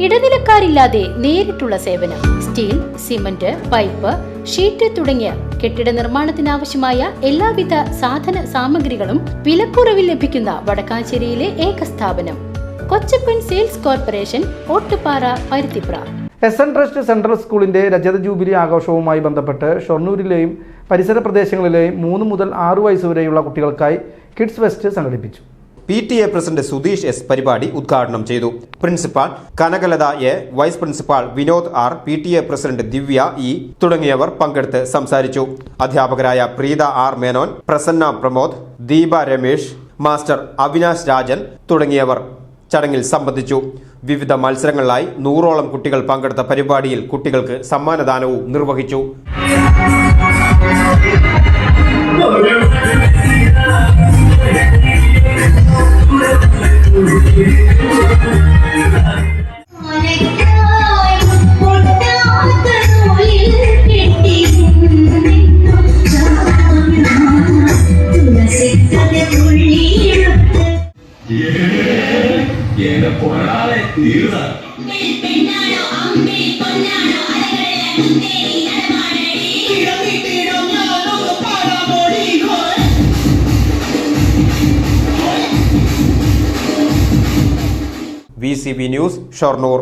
ഇടനിലക്കാരില്ലാതെ നേരിട്ടുള്ള സേവനം steel cement pipe sheet തുടങ്ങിയ കെട്ടിട നിർമ്മാണത്തിനാവശ്യമായ എല്ലാവിധ സാധന സാമഗ്രികളും വിലക്കുറവിൽ ലഭിക്കുന്ന വടക്കാഞ്ചേരിയിലെ ഏക സ്ഥാപനം Kochappan sales corporation Ottupara Paruthipra S N trust central സ്കൂളിന്റെ രജത ജൂബിലി ആഘോഷവുമായി ബന്ധപ്പെട്ട് ഷൊർണൂരിലെയും പരിസര പ്രദേശങ്ങളിലെയും മൂന്ന് മുതൽ ആറ് വയസ്സുവരെയുള്ള കുട്ടികൾക്കായി കിഡ്സ് ഫെസ്റ്റ് സംഘടിപ്പിച്ചു. P T A president Sudheesh S പരിപാടി ഉദ്ഘാടനം ചെയ്തു. Principal Kanakalatha A vice principal Vinod R P T A president Divya E തുടങ്ങിയവർ പങ്കെടുത്ത് സംസാരിച്ചു. അധ്യാപകരായ പ്രീത ആർ മേനോൻ പ്രസന്ന പ്രമോദ് ദീപ രമേശ് മാസ്റ്റർ അവിനാശ് രാജൻ തുടങ്ങിയവർ ചടങ്ങിൽ സംബന്ധിച്ചു. വിവിധ മത്സരങ്ങളിലായി നൂറോളം കുട്ടികൾ പങ്കെടുത്ത പരിപാടിയിൽ കുട്ടികൾക്ക് സമ്മാനദാനവും നിർവഹിച്ചു. എന്നെ പൊന്നാളെ തീർന്ന V C B news Shoranur